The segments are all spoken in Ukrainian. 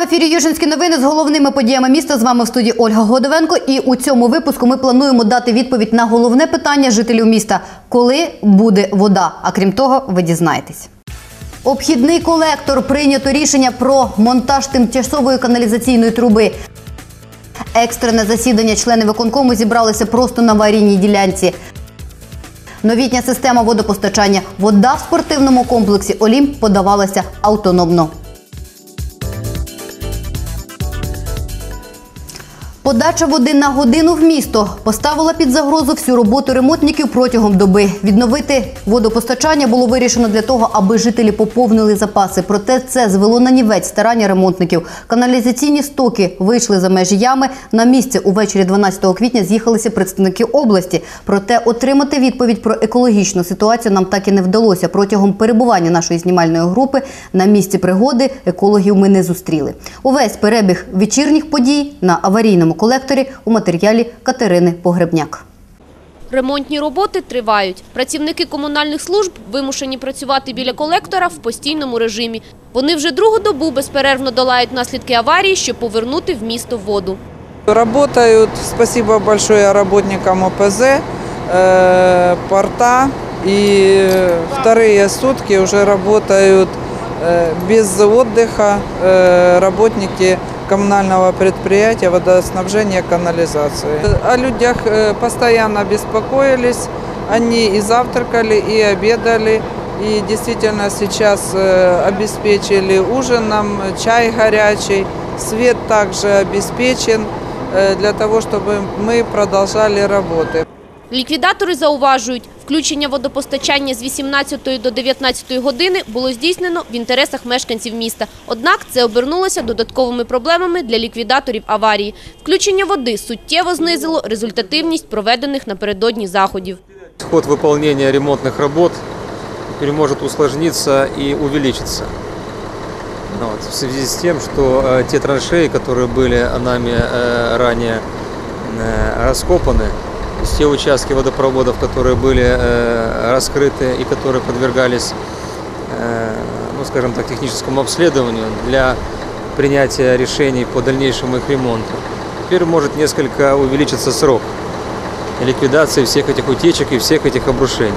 В ефірі Южинські новини з головними подіями міста. З вами в студії Ольга Годовенко. І у цьому випуску ми плануємо дати відповідь на головне питання жителів міста: коли буде вода? А крім того, ви дізнаєтесь. Обхідний колектор прийнято рішення про монтаж тимчасової каналізаційної труби. Екстрене засідання члени виконкому зібралися просто на аварійній ділянці. Новітня система водопостачання. Вода в спортивному комплексі Олімп подавалася автономно. Подача води на годину в місто поставила під загрозу всю роботу ремонтників протягом доби. Відновити водопостачання було вирішено для того, аби жителі поповнили запаси. Проте це звело на нівець старання ремонтників. Каналізаційні стоки вийшли за межі ями. На місце увечері 12 квітня з'їхалися представники області. Проте отримати відповідь про екологічну ситуацію нам так і не вдалося. Протягом перебування нашої знімальної групи на місці пригоди екологів ми не зустріли. Увесь перебіг вечірніх подій на аварійному колекторі у матеріалі Катерини Погребняк. Ремонтні роботи тривають. Працівники комунальних служб вимушені працювати біля колектора в постійному режимі. Вони вже другу добу безперервно долають наслідки аварії, щоб повернути в місто воду. Работают, спасибо большое работникам ОПЗ, э, порта. И вторые сутки уже работают э, без отдыха э, работники коммунального предприятия водоснабжения канализации. О людях э, постоянно беспокоились, они и завтракали, и обедали. И действительно сейчас э, обеспечили ужином, чай горячий, свет также обеспечен э, для того, чтобы мы продолжали работы. Ліквідатори зауважують, включення водопостачання з 18 до 19 години було здійснено в інтересах мешканців міста. Однак це обернулося додатковими проблемами для ліквідаторів аварії. Включення води суттєво знизило результативність проведених напередодні заходів. Ход выполнения ремонтных работ теперь может усложниться и увеличиться. Ну Вот, в связи с тем, что э, те траншеи, которые были нами э, ранее э, раскопаны, то есть те участки водопроводов, которые были э, раскрыты и которые подвергались, э, ну, скажем так, техническому обследованию для принятия решений по дальнейшему их ремонту, теперь может несколько увеличиться срок ликвидации всех этих утечек и всех этих обрушений.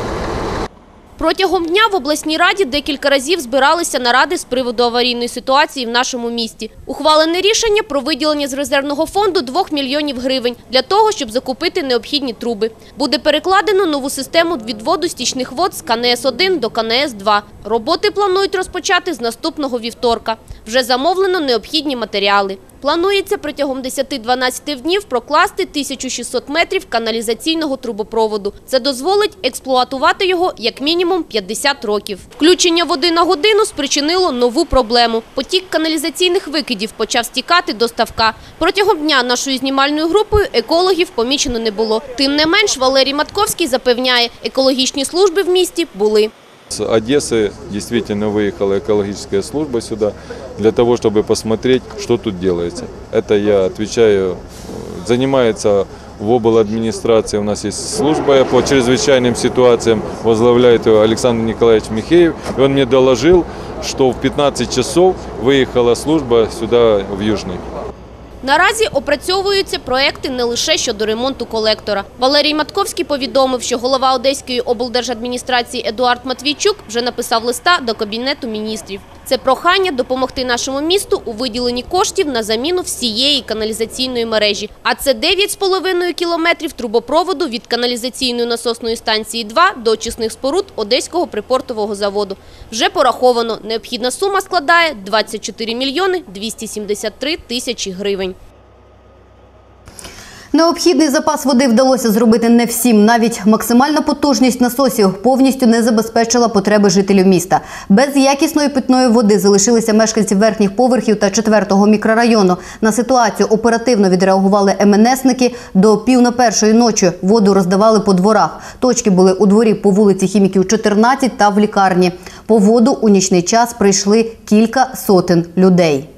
Протягом дня в обласній раді декілька разів збиралися наради з приводу аварійної ситуації в нашому місті. Ухвалене рішення про виділення з резервного фонду 2 мільйонів гривень для того, щоб закупити необхідні труби. Буде перекладено нову систему відводу стічних вод з КНС-1 до КНС-2. Роботи планують розпочати з наступного вівторка. Вже замовлено необхідні матеріали. Планується протягом 10-12 днів прокласти 1600 метрів каналізаційного трубопроводу. Це дозволить експлуатувати його як мінімум 50 років. Включення води на годину спричинило нову проблему. Потік каналізаційних викидів почав стікати до ставка. Протягом дня нашою знімальною групою екологів помічено не було. Тим не менш, Валерій Матковський запевняє, екологічні служби в місті були. С Одессы действительно выехала экологическая служба сюда для того, чтобы посмотреть, что тут делается. Это я отвечаю, э, занимается в обл. администрации, у нас есть служба по чрезвычайным ситуациям, возглавляет ее Александр Николаевич Михеев. И он мне доложил, что в 15 часов выехала служба сюда, в Южный. Наразі опрацьовуються проекти не лише щодо ремонту колектора. Валерій Матковський повідомив, що голова Одеської облдержадміністрації Едуард Матвійчук вже написав листа до Кабінету міністрів. Це прохання допомогти нашому місту у виділенні коштів на заміну всієї каналізаційної мережі. А це 9,5 кілометрів трубопроводу від каналізаційної насосної станції 2 до очисних споруд Одеського припортового заводу. Вже пораховано, необхідна сума складає 24 мільйони 273 тисячі гривень. Необхідний запас води вдалося зробити не всім. Навіть максимальна потужність насосів повністю не забезпечила потреби жителів міста. Без якісної питної води залишилися мешканці верхніх поверхів та четвертого мікрорайону. На ситуацію оперативно відреагували МНСники. До пів на першої ночі воду роздавали по дворах. Точки були у дворі по вулиці Хіміків 14 та в лікарні. По воду у нічний час прийшли кілька сотень людей.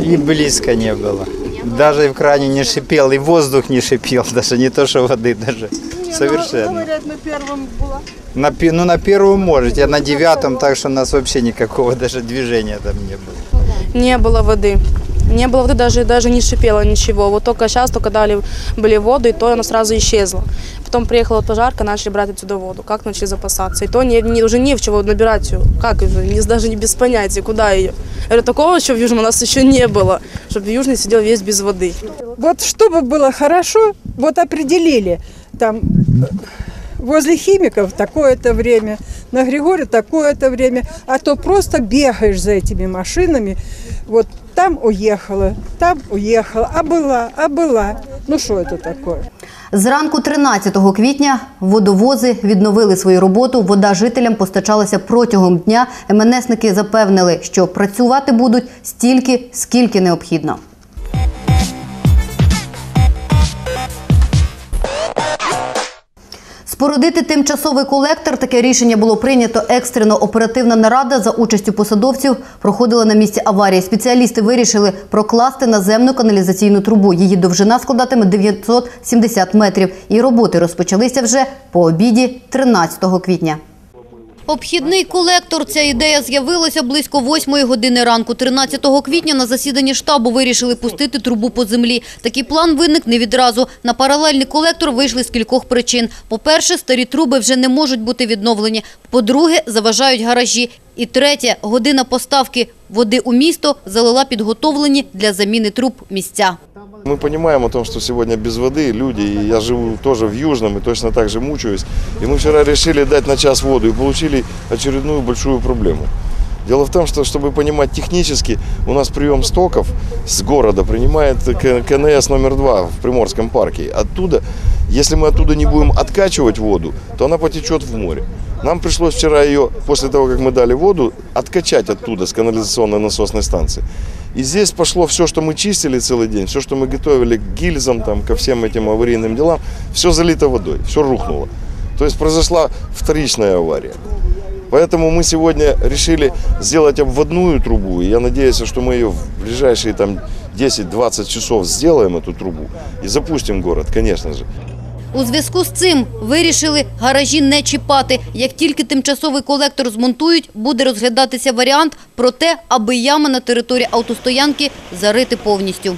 И близко не было. Даже в кране не шипел, и воздух не шипел, даже не то, что воды даже. Совершенно. Говорят, на первом была. На, пе- ну, на первом может, я на девятом, так что у нас вообще никакого даже движения там не было. не было воды. Не было воды, даже, даже не шипело ничего. Вот только сейчас, только дали были воду, и то она сразу исчезла. Потом приехала пожарка, начали брать отсюда воду. Как начали запасаться? И то не, не- уже не в чего набирать ее. Как? Не, даже не без понятия, куда ее. Я говорю, такого еще в Южном у нас еще не было, чтобы Южный сидел весь без воды. Вот чтобы было хорошо, вот определили там возле химиков такое-то время, на Григория такое-то время, а то просто бегаешь за этими машинами, вот там уехала, там уехала, а была, а была. Ну что это такое? Зранку 13 квітня водовози відновили свою роботу. Вода жителям постачалася протягом дня. МНСники запевнили, що працювати будуть стільки, скільки необхідно. Спорудити тимчасовий колектор таке рішення було прийнято екстрено. Оперативна нарада за участю посадовців проходила на місці аварії. Спеціалісти вирішили прокласти наземну каналізаційну трубу. Її довжина складатиме 970 метрів. І роботи розпочалися вже по обіді 13 квітня. Обхідний колектор. Ця ідея з'явилася близько 8 години ранку. 13 квітня на засіданні штабу вирішили пустити трубу по землі. Такий план виник не відразу. На паралельний колектор вийшли з кількох причин. По-перше, старі труби вже не можуть бути відновлені. По-друге, заважають гаражі. І третє, година поставки води у місто залила підготовлені для заміни труб місця. Мы понимаем о том, что сегодня без воды люди, и я живу тоже в Южном и точно так же мучаюсь. И мы вчера решили дать на час воду и получили очередную большую проблему. Дело в том, что, чтобы понимать технически, у нас прием стоков с города принимает КНС номер два в Приморском парке. Оттуда, если мы оттуда не будем откачивать воду, то она потечет в море. Нам пришлось вчера ее, после того, как мы дали воду, откачать оттуда, с канализационной насосной станции. И здесь пошло все, что мы чистили целый день, все, что мы готовили к гильзам, там, ко всем этим аварийным делам, все залито водой, все рухнуло. То есть произошла вторичная авария. Поэтому мы сегодня решили сделать обводную трубу. И я надеюсь, что мы ее в ближайшие там 10-20 часов сделаем, эту трубу, и запустим город, конечно же. У зв'язку з цим вирішили гаражі не чіпати. Як тільки тимчасовий колектор змонтують, буде розглядатися варіант про те, аби ями на території автостоянки зарити повністю.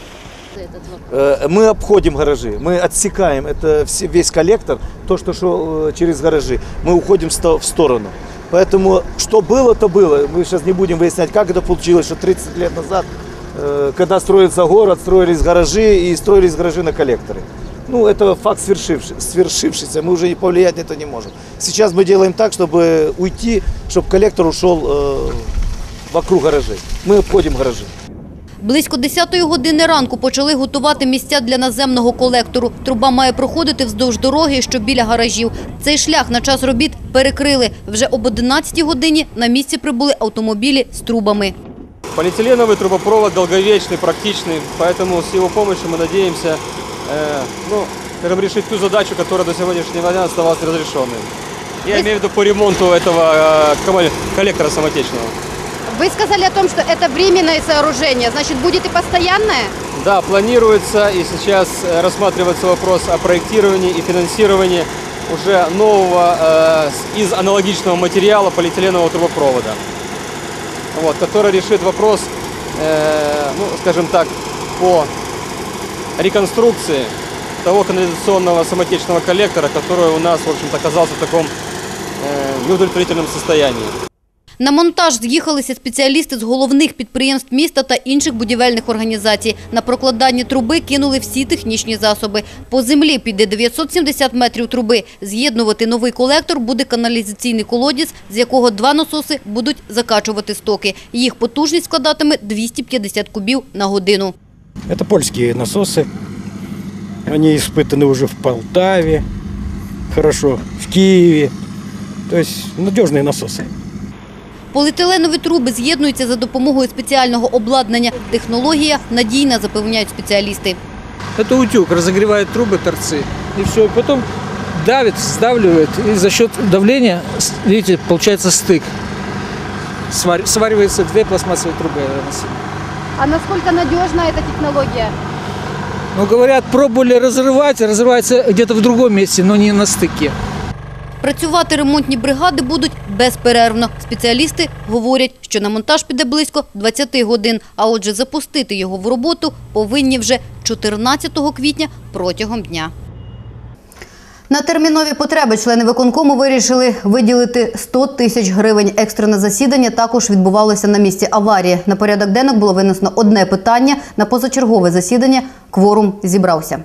Э, Мы обходим гаражи, мы отсекаем это все- весь коллектор, то, что шло э, через гаражи, мы уходим в сто- в сторону. Поэтому что было, то было. Мы сейчас не будем выяснять, как это получилось, что 30 лет назад, э, когда строится город, строились гаражи и строились гаражи на коллекторы. Ну, это факт свершивший- свершившийся, мы уже и повлиять на это не можем. Сейчас мы делаем так, чтобы уйти, чтобы коллектор ушел э, вокруг гаражей. Мы обходим гаражи. Близько 10-ї години ранку почали готувати місця для наземного колектору. Труба має проходити вздовж дороги, що біля гаражів. Цей шлях на час робіт перекрили. Вже об 11-й годині на місці прибули автомобілі з трубами. Полиэтиленовый трубопровод долговечный, практичный, поэтому с его помощью мы надеемся э, ну, скажем, решить ту задачу, которая до сегодняшнего дня оставалась неразрешенной. Я имею в виду по ремонту этого э, коллектора самотечного. Ви сказали о том, що це временне сооружение, значить буде і постійне? Да, планируется и сейчас э, рассматривается вопрос о проектировании и финансировании уже нового э, из аналогичного материала полиэтиленового трубопровода, вот, который решит вопрос, э, ну, скажем так, по реконструкции того канализационного самотечного коллектора, который у нас, в общем-то, оказался в таком э, неудовлетворительном состоянии. На монтаж з'їхалися спеціалісти з головних підприємств міста та інших будівельних організацій. На прокладання труби кинули всі технічні засоби. По землі піде 970 метрів труби. З'єднувати новий колектор буде каналізаційний колодязь, з якого два насоси будуть закачувати стоки. Їх потужність складатиме 250 кубів на годину. Это польские насосы. Они испытаны уже в Полтаве, хорошо, в Киеве. То есть надежные насосы. Поліетиленові труби з'єднуються за допомогою спеціального обладнання. Технологія надійна, запевняють спеціалісти. Это утюг, разогревает трубы, торцы. И все. Потом давит, сдавливает. И за счет давления, с- видите, получается стык. Свар- свариваются две пластмассовые трубы. А наскільки надіжна ця технологія? Ну, говорят, пробовали разрывать, разрывается где-то в другом месте, но не на стыке. Працювати ремонтні бригади будуть безперервно. Спеціалісти говорять, що на монтаж піде близько 20 годин, а отже запустити його в роботу повинні вже 14 квітня протягом дня. На термінові потреби члени виконкому вирішили виділити 100 тисяч гривень. Екстрене засідання також відбувалося на місці аварії. На порядок денок було винесено одне питання. На позачергове засідання кворум зібрався.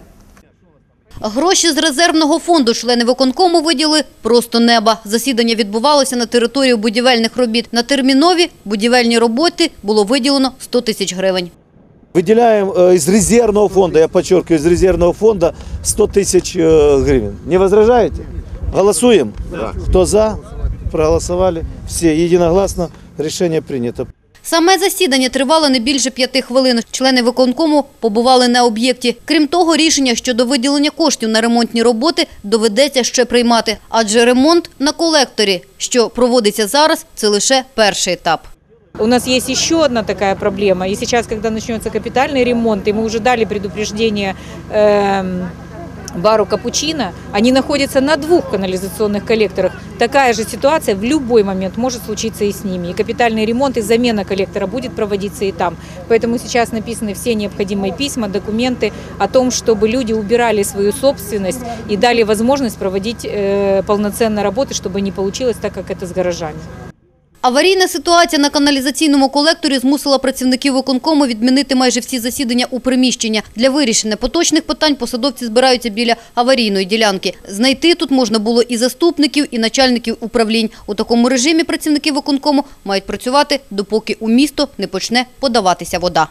Гроші з резервного фонду члени виконкому виділи просто неба. Засідання відбувалося на території будівельних робіт. На термінові будівельні роботи було виділено 100 тисяч гривень. Выделяем э, из резервного фонда, я подчеркиваю, из резервного фонда 100 тысяч э, гривен. Не возражаете? Голосуем? Кто за? Проголосовали. Все единогласно. Решение принято. Саме засідання тривало не більше п'яти хвилин. Члени виконкому побували на об'єкті. Крім того, рішення щодо виділення коштів на ремонтні роботи доведеться ще приймати. Адже ремонт на колекторі, що проводиться зараз, це лише перший етап. У нас есть еще одна такая проблема. И сейчас, когда начнется капитальный ремонт, и мы уже дали предупреждение эм, бару Капучино, они находятся на двух канализационных коллекторах. Такая же ситуация в любой момент может случиться и с ними. И капитальный ремонт и замена коллектора будет проводиться и там. Поэтому сейчас написаны все необходимые письма, документы о том, чтобы люди убирали свою собственность и дали возможность проводить э, полноценно работы, чтобы не получилось так, как это с гаражами. Аварійна ситуація на каналізаційному колекторі змусила працівників виконкому відмінити майже всі засідання у приміщення. Для вирішення поточних питань посадовці збираються біля аварійної ділянки. Знайти тут можна було і заступників, і начальників управлінь. У такому режимі працівники виконкому мають працювати, допоки у місто не почне подаватися вода.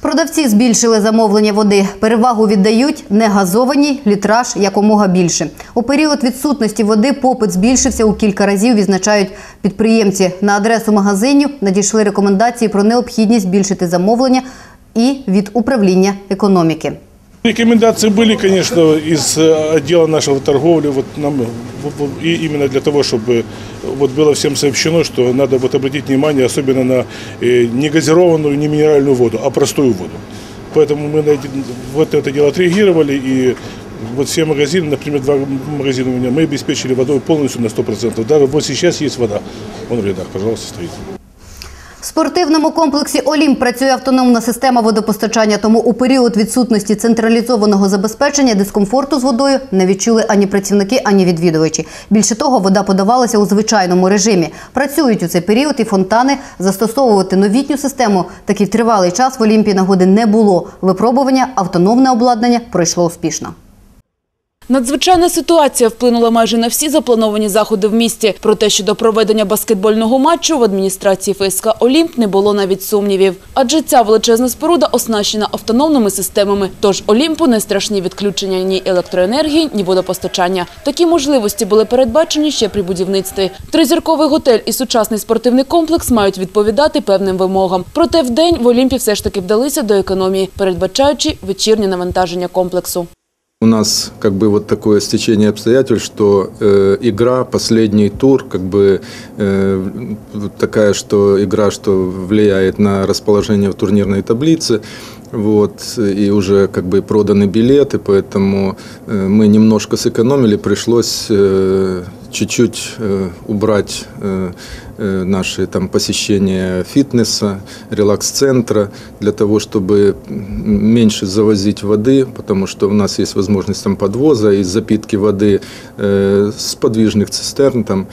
Продавці збільшили замовлення води. Перевагу віддають негазованій, літраж якомога більше. У період відсутності води попит збільшився у кілька разів, відзначають підприємці. На адресу магазинів надійшли рекомендації про необхідність збільшити замовлення і від управління економіки. Рекомендации были, конечно, из э, отдела нашего торговли, вот нам, в- в- и именно для того, чтобы вот было всем сообщено, что надо вот обратить внимание особенно на э, не газированную, не минеральную воду, а простую воду. Поэтому мы на эти- вот это дело отреагировали, и вот все магазины, например, два магазина у меня, мы обеспечили водой полностью на 100%. Даже вот сейчас есть вода, вон в рядах, пожалуйста, стоит. В спортивному комплексі «Олімп» працює автономна система водопостачання, тому у період відсутності централізованого забезпечення дискомфорту з водою не відчули ані працівники, ані відвідувачі. Більше того, вода подавалася у звичайному режимі. Працюють у цей період і фонтани. Застосовувати новітню систему такий тривалий час в «Олімпі» нагоди не було. Випробування автономне обладнання пройшло успішно. Надзвичайна ситуація вплинула майже на всі заплановані заходи в місті. Про те, що до проведення баскетбольного матчу в адміністрації ФСК «Олімп» не було навіть сумнівів. Адже ця величезна споруда оснащена автономними системами. Тож «Олімпу» не страшні відключення ні електроенергії, ні водопостачання. Такі можливості були передбачені ще при будівництві. Тризірковий готель і сучасний спортивний комплекс мають відповідати певним вимогам. Проте вдень в «Олімпі» все ж таки вдалися до економії, передбачаючи вечірнє навантаження комплексу. У нас как бы вот такое стечение обстоятельств, что э, игра, последний тур, как бы э, такая, что игра, что влияет на расположение в турнирной таблице. Вот, и уже как бы проданы билеты, поэтому э, мы немножко сэкономили, пришлось э, чуть-чуть э, убрать э, наши там посещения фитнеса, релакс-центра для того, чтобы м, меньше завозить воды, потому что у нас есть возможность там подвоза и запитки воды э, с подвижных цистерн там.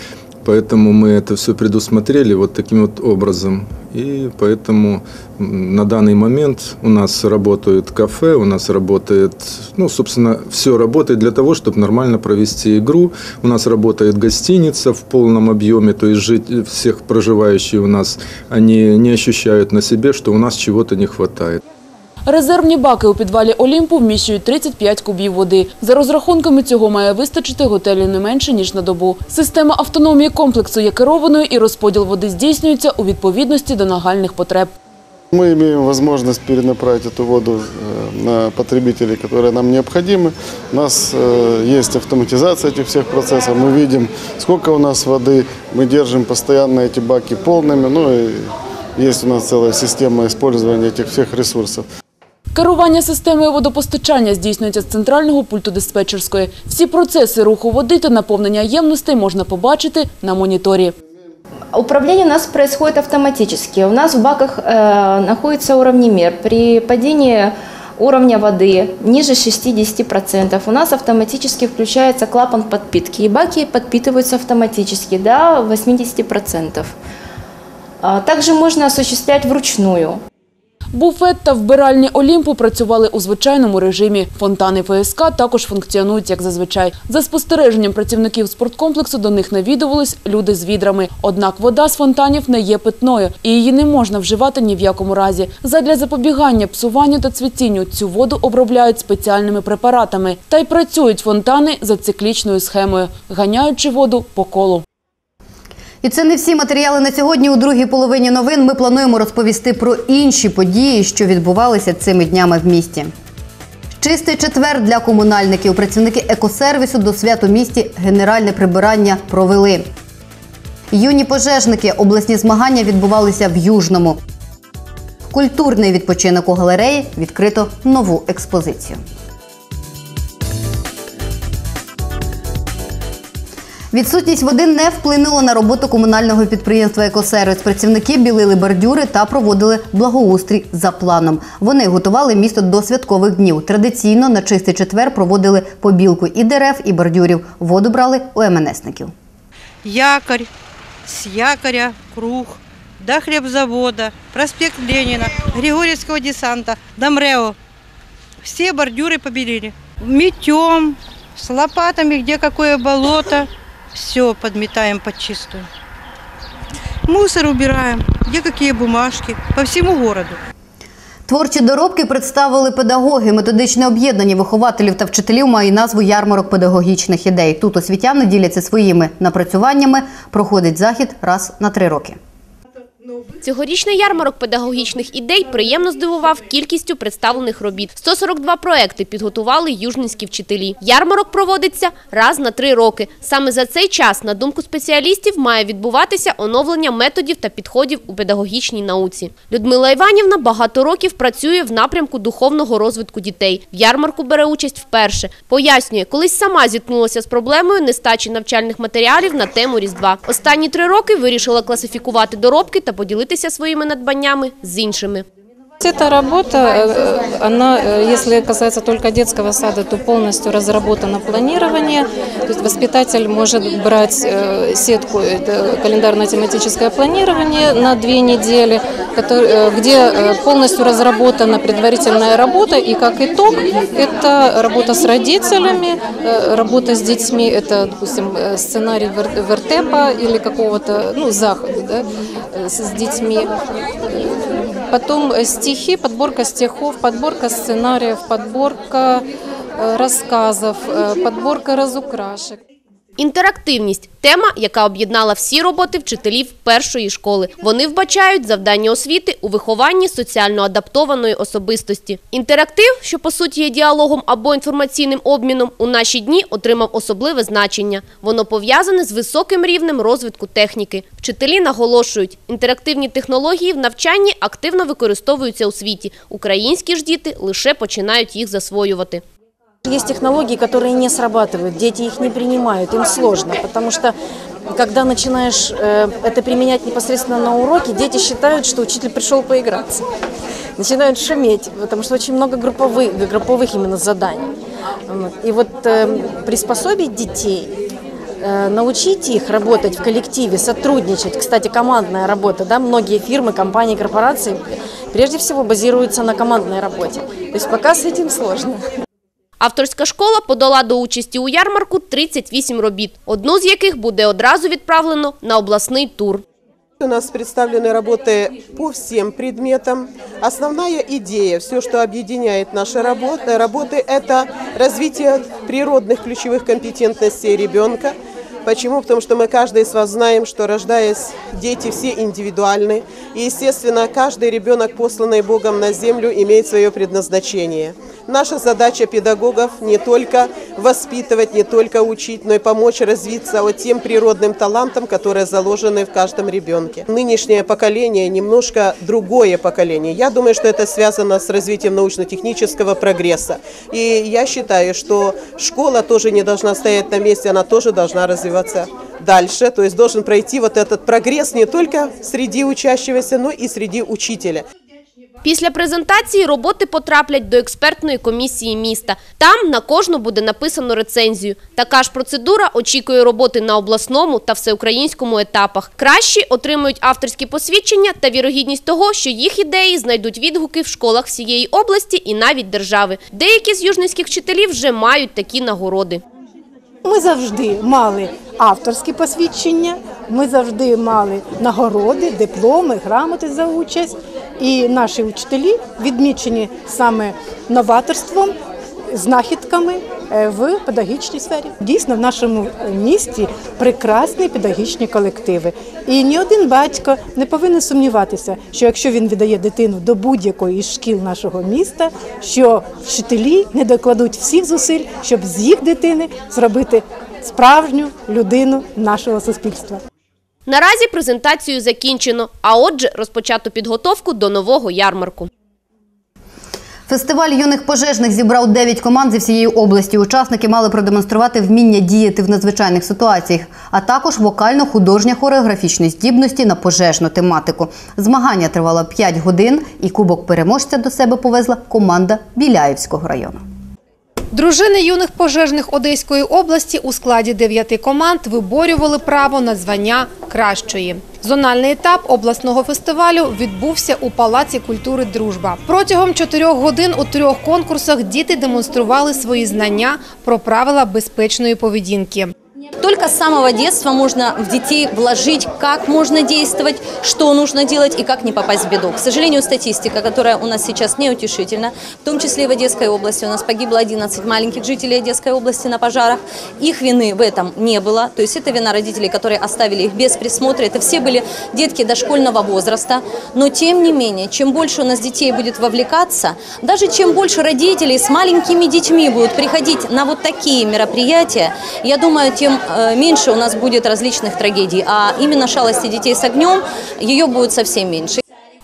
Поэтому мы это все предусмотрели вот таким вот образом. И поэтому на данный момент у нас работают кафе, у нас работает, ну, собственно, все работает для того, чтобы нормально провести игру. У нас работает гостиница в полном объеме, то есть жить, всех проживающие у нас, они не ощущают на себе, что у нас чего-то не хватает. Резервні баки у підвалі Олімпу вміщують 35 кубів води. За розрахунками цього має вистачити готелю не менше, ніж на добу. Система автономії комплексу є керованою і розподіл води здійснюється у відповідності до нагальних потреб. Мы имеем возможность перенаправить эту воду э, на потребителей, которые нам необходимы. У нас э, есть автоматизация этих всех процессов. Мы видим, сколько у нас воды. Мы держим постоянно эти баки полными. Ну и есть у нас целая система использования этих всех ресурсов. Керування системою водопостачання здійснюється з центрального пульту диспетчерської. Всі процеси руху води та наповнення ємностей можна побачити на моніторі. Управление у нас происходит автоматически. У нас в баках э, находится уровнемер. При падении уровня воды ниже 60% у нас автоматически включается клапан подпитки. И баки подпитываются автоматически до 80%. А Также можно осуществлять вручную. Буфет та вбиральні Олімпу працювали у звичайному режимі. Фонтани ФСК також функціонують як зазвичай. За спостереженням працівників спорткомплексу до них навідувались люди з відрами. Однак вода з фонтанів не є питною і її не можна вживати ні в якому разі. Задля запобігання псуванню та цвітінню цю воду обробляють спеціальними препаратами. Та й працюють фонтани за циклічною схемою, ганяючи воду по колу. І це не всі матеріали на сьогодні. У другій половині новин ми плануємо розповісти про інші події, що відбувалися цими днями в місті. Чистий четвер для комунальників. Працівники екосервісу до свят у місті генеральне прибирання провели. Юні пожежники. Обласні змагання відбувалися в Южному. Культурний відпочинок у галереї відкрито нову експозицію. Відсутність води не вплинула на роботу комунального підприємства «Екосервіс». Працівники білили бордюри та проводили благоустрій за планом. Вони готували місто до святкових днів. Традиційно на чистий четвер проводили побілку і дерев, і бордюрів. Воду брали у МНСників. якорь, с якоря, круг, до хлебзавода, проспект Ленина, Григорьевского десанта, до МРЭО. Все бордюры побелили. Метем, с лопатами, где какое болото, все подметаем подчистую. Мусор убираем, где какие бумажки, по всему городу. Творчі доробки представили педагоги. Методичне об'єднання вихователів та вчителів має назву ярмарок педагогічних ідей. Тут освітяни діляться своїми напрацюваннями. Проходить захід раз на три роки. Цьогорічний ярмарок педагогічних ідей приємно здивував кількістю представлених робіт. 142 проекти підготували южненські вчителі. Ярмарок проводиться раз на три роки. Саме за цей час, на думку спеціалістів, має відбуватися оновлення методів та підходів у педагогічній науці. Людмила Іванівна багато років працює в напрямку духовного розвитку дітей. В ярмарку бере участь вперше. Пояснює, колись сама зіткнулася з проблемою нестачі навчальних матеріалів на тему Різдва. Останні три роки вирішила класифікувати доробки та поділитися своїми надбаннями з іншими. Эта работа, э, она, э, если касается только детского сада, то полностью разработано планирование. То есть воспитатель может брать э, сетку, календарно-тематическое планирование на две недели, где полностью разработана предварительная работа. И как итог, это работа с родителями, работа с детьми, это, допустим, сценарий вер- вертепа или какого-то, ну, захода да, с детьми. Потом стихи, подборка стихов, подборка сценариев, подборка э, рассказов, э, подборка разукрашек. Інтерактивність – тема, яка об'єднала всі роботи вчителів першої школи. Вони вбачають завдання освіти у вихованні соціально адаптованої особистості. Інтерактив, що по суті є діалогом або інформаційним обміном, у наші дні отримав особливе значення. Воно пов'язане з високим рівнем розвитку техніки. Вчителі наголошують, інтерактивні технології в навчанні активно використовуються у світі. Українські ж діти лише починають їх засвоювати. Есть технологии, которые не срабатывают, дети их не принимают, им сложно, потому что когда начинаешь э, это применять непосредственно на уроке, дети считают, что учитель пришел поиграться. Начинают шуметь, потому что очень много групповых, групповых именно заданий. И вот э, приспособить детей, э, научить их работать в коллективе, сотрудничать. Кстати, командная работа, да, многие фирмы, компании, корпорации прежде всего базируются на командной работе. То есть пока с этим сложно. Авторська школа подала до участі у ярмарку 38 робіт, одну з яких буде одразу відправлено на обласний тур. У нас представлены работы по всем предметам. Основная идея, все, что объединяет наши работы, работы это развитие природных ключевых компетентностей ребенка, Почему? Потому что мы каждый из вас знаем, что рождаясь, дети все индивидуальны. И, естественно, каждый ребенок, посланный Богом на землю, имеет свое предназначение. Наша задача педагогов не только воспитывать, не только учить, но и помочь развиться вот тем природным талантам, которые заложены в каждом ребенке. Нынешнее поколение немножко другое поколение. Я думаю, что это связано с развитием научно-технического прогресса. И я считаю, что школа тоже не должна стоять на месте, она тоже должна развиваться дальше. То есть должен пройти вот этот прогресс не только среди учащегося, но и среди учителя. Після презентації роботи потраплять до експертної комісії міста. Там на кожну буде написано рецензію. Така ж процедура очікує роботи на обласному та всеукраїнському етапах. Кращі отримують авторські посвідчення та вірогідність того, що їх ідеї знайдуть відгуки в школах всієї області і навіть держави. Деякі з южницьких вчителів вже мають такі нагороди. Ми завжди мали авторські посвідчення, ми завжди мали нагороди, дипломи, грамоти за участь. І наші учителі відмічені саме новаторством, знахідками в педагогічній сфері. Дійсно, в нашому місті прекрасні педагогічні колективи. І ні один батько не повинен сумніватися, що якщо він віддає дитину до будь-якої із шкіл нашого міста, що вчителі не докладуть всіх зусиль, щоб з їх дитини зробити справжню людину нашого суспільства. Наразі презентацію закінчено, а отже, розпочато підготовку до нового ярмарку. Фестиваль юних пожежних зібрав 9 команд зі всієї області. Учасники мали продемонструвати вміння діяти в надзвичайних ситуаціях, а також вокально-художня хореографічні здібності на пожежну тематику. Змагання тривало 5 годин, і кубок переможця до себе повезла команда Біляївського району. Дружини юних пожежних Одеської області у складі дев'яти команд виборювали право на звання кращої. Зональний етап обласного фестивалю відбувся у Палаці культури Дружба. Протягом чотирьох годин у трьох конкурсах діти демонстрували свої знання про правила безпечної поведінки. Только с самого детства можно в детей вложить, как можно действовать, что нужно делать и как не попасть в беду. К сожалению, статистика, которая у нас сейчас неутешительна, в том числе и в Одесской области, у нас погибло 11 маленьких жителей Одесской области на пожарах. Их вины в этом не было, то есть это вина родителей, которые оставили их без присмотра. Это все были детки дошкольного возраста, но тем не менее, чем больше у нас детей будет вовлекаться, даже чем больше родителей с маленькими детьми будут приходить на вот такие мероприятия, я думаю, тем э, меньше у нас будет различных трагедий. А именно шалости детей с огнем, ее будет совсем меньше.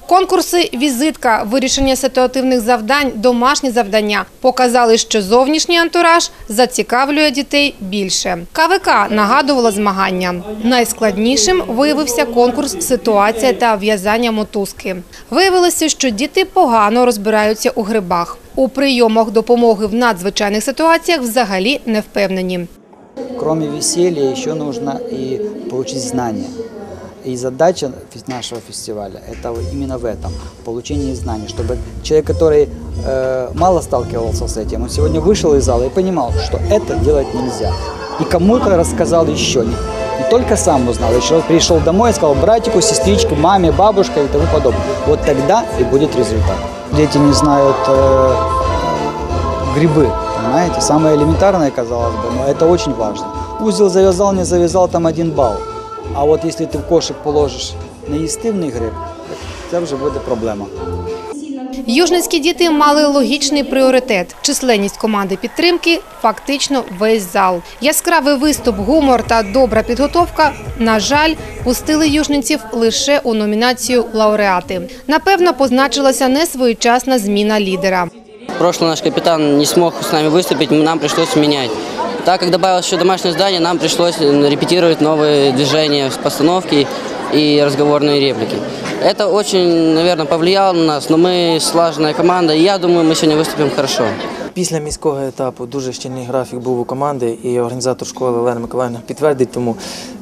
Конкурси «Візитка», вирішення ситуативних завдань, домашні завдання показали, що зовнішній антураж зацікавлює дітей більше. КВК нагадувала змагання. Найскладнішим виявився конкурс «Ситуація та в'язання мотузки». Виявилося, що діти погано розбираються у грибах. У прийомах допомоги в надзвичайних ситуаціях взагалі не впевнені. Кроме веселья еще нужно и получить знания. И задача нашего фестиваля это именно в этом, в получении знаний, чтобы человек, который э, мало сталкивался с этим, он сегодня вышел из зала и понимал, что это делать нельзя. И кому-то рассказал еще, не, не только сам узнал, еще пришел домой и сказал братику, сестричке, маме, бабушке и тому подобное. Вот тогда и будет результат. Дети не знают э, грибы, понимаете? Самое элементарное, казалось бы, но это очень важно. Узел завязал, не завязал, там один балл. А от якщо ти в кошик положиш неїстивний гриб, це вже буде проблема. Южницькі діти мали логічний пріоритет – численність команди підтримки – фактично весь зал. Яскравий виступ, гумор та добра підготовка, на жаль, пустили южниців лише у номінацію «Лауреати». Напевно, позначилася несвоєчасна зміна лідера. Прошлый наш капитан не смог с нами выступить, нам пришлось менять. Так как добавилось еще домашнее здание, нам пришлось репетировать новые движения, постановки и разговорные реплики. Это очень, наверное, повлияло на нас, но мы слаженная команда, и я думаю, мы сегодня выступим хорошо. Після міського етапу дуже щільний графік був у команди, і організатор школи Олена Миколаївна підтвердить, тому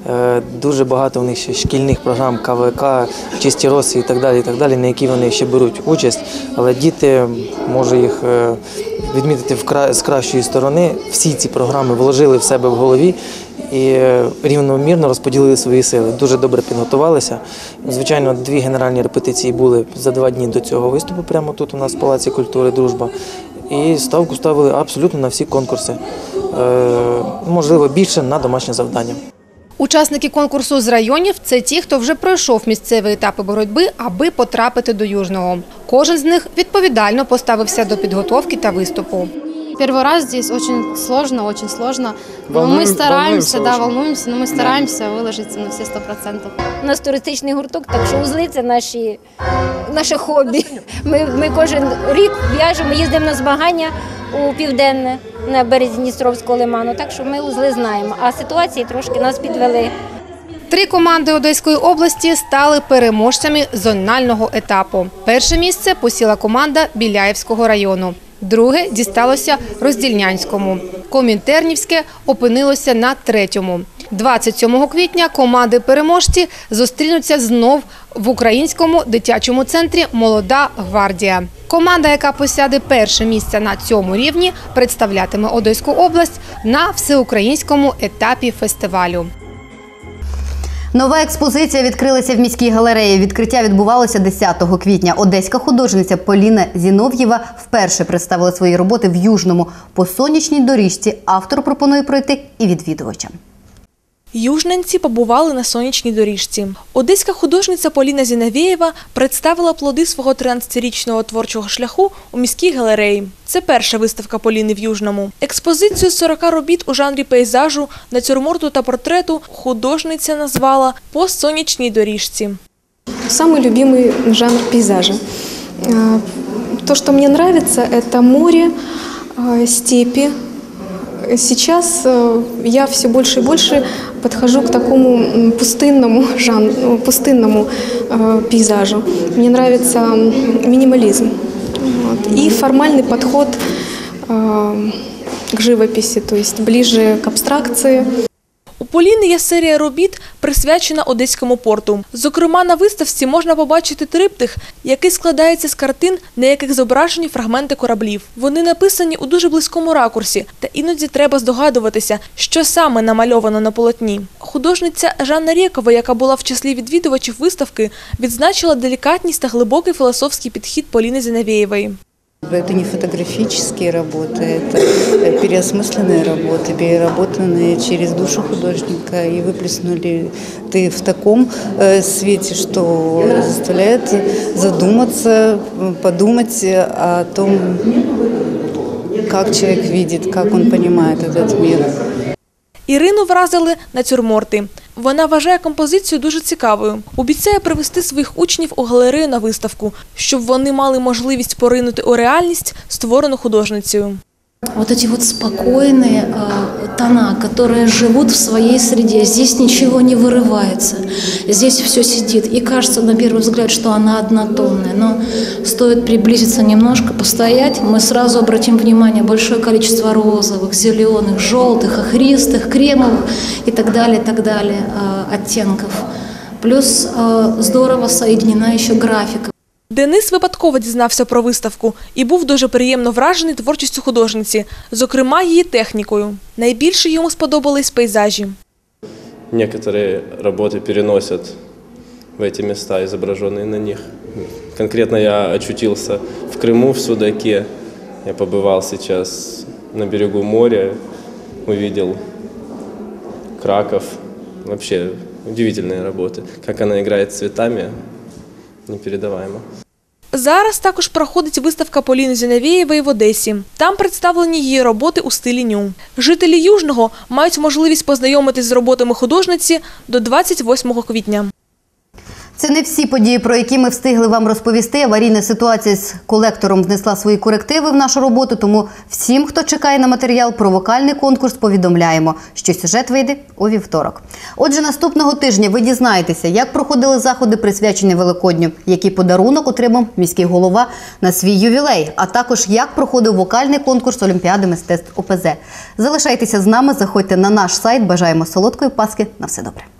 е, дуже багато у них ще шкільних програм, КВК, чисті роси і так далі, і так далі, на які вони ще беруть участь. Але діти можу їх е, відмітити в з кращої сторони. Всі ці програми вложили в себе в голові і е, рівномірно розподілили свої сили. Дуже добре підготувалися. Звичайно, дві генеральні репетиції були за два дні до цього виступу, прямо тут у нас в Палаці культури Дружба. І ставку ставили абсолютно на всі конкурси. Е, можливо, більше на домашнє завдання. Учасники конкурсу з районів – це ті, хто вже пройшов місцеві етапи боротьби, аби потрапити до Южного. Кожен з них відповідально поставився до підготовки та виступу. Первый раз здесь очень сложно, очень сложно. Но Волнуем- мы стараемся, волнуемся да, очень. волнуемся, но мы стараемся выложиться на все сто процентов. У нас туристичний гурток, так що узли це наші, наше хобі. Ми, ми кожен рік в'яжемо, їздимо на змагання у південне на березі Дністровського лиману. Так що ми узли знаємо. А ситуації трошки нас підвели. Три команди Одеської області стали переможцями зонального етапу. Перше місце посіла команда Біляєвського району. Друге дісталося Роздільнянському. Комінтернівське опинилося на третьому. 27 квітня команди-переможці зустрінуться знов в українському дитячому центрі Молода гвардія. Команда, яка посяде перше місце на цьому рівні, представлятиме Одеську область на всеукраїнському етапі фестивалю. Нова експозиція відкрилася в міській галереї. Відкриття відбувалося 10 квітня. Одеська художниця Поліна Зінов'єва вперше представила свої роботи в Южному. По сонячній доріжці автор пропонує пройти і відвідувачам. Южненці побували на сонячній доріжці. Одеська художниця Поліна Зінавєєва представила плоди свого 13-річного творчого шляху у міській галереї. Це перша виставка Поліни в Южному. Експозицію з 40 робіт у жанрі пейзажу, натюрморту та портрету художниця назвала «По сонячній доріжці». Самый любимый жанр пейзажа. А, То, что мне нравится, это море, а, степи. Сейчас э, я все больше и больше подхожу к такому пустынному жанру, пустынному э, пейзажу. Мне нравится минимализм Вот. и формальный подход э, к живописи, то есть ближе к абстракции. Поліни є серія робіт, присвячена Одеському порту. Зокрема, на виставці можна побачити триптих, який складається з картин, на яких зображені фрагменти кораблів. Вони написані у дуже близькому ракурсі, та іноді треба здогадуватися, що саме намальовано на полотні. Художниця Жанна Рєкова, яка була в числі відвідувачів виставки, відзначила делікатність та глибокий філософський підхід Поліни Зінавєєвої. Это не фотографические работы, это э, переосмысленные работы, переработанные через душу художника и выплеснули ты в таком э, свете, что заставляет задуматься, подумать о том, как человек видит, как он понимает этот мир. Ірину вразили натюрморти. Вона вважає композицію дуже цікавою. Обіцяє привести своїх учнів у галерею на виставку, щоб вони мали можливість поринути у реальність, створену художницею. Вот эти вот спокойные э, тона, которые живут в своей среде. Здесь ничего не вырывается. Здесь все сидит. И кажется на первый взгляд, что она однотонная. Но стоит приблизиться немножко, постоять, мы сразу обратим внимание большое количество розовых, зеленых, желтых, охристых, кремовых и так далее, так далее э, оттенков. Плюс э, здорово соединена еще графика. Денис випадково дізнався про виставку і був дуже приємно вражений творчістю художниці, зокрема її технікою. Найбільше йому сподобались пейзажі. Некоторые работы переносят в эти места, изображенные на них. Конкретно я очутился в Крыму, в Судаке. Я побывал сейчас на берегу моря, увидел Краков. Вообще удивительные работы. Как она играет цветами, непередаваемо. Зараз також проходить виставка Поліни Зінавєєвої в Одесі. Там представлені її роботи у стилі ню. Жителі Южного мають можливість познайомитись з роботами художниці до 28 квітня. Це не всі події, про які ми встигли вам розповісти. Аварійна ситуація з колектором внесла свої корективи в нашу роботу. Тому всім, хто чекає на матеріал про вокальний конкурс, повідомляємо, що сюжет вийде у вівторок. Отже, наступного тижня ви дізнаєтеся, як проходили заходи, присвячені Великодню, який подарунок отримав міський голова на свій ювілей, а також як проходив вокальний конкурс Олімпіади мистецтв ОПЗ. Залишайтеся з нами, заходьте на наш сайт. Бажаємо солодкої паски. На все добре.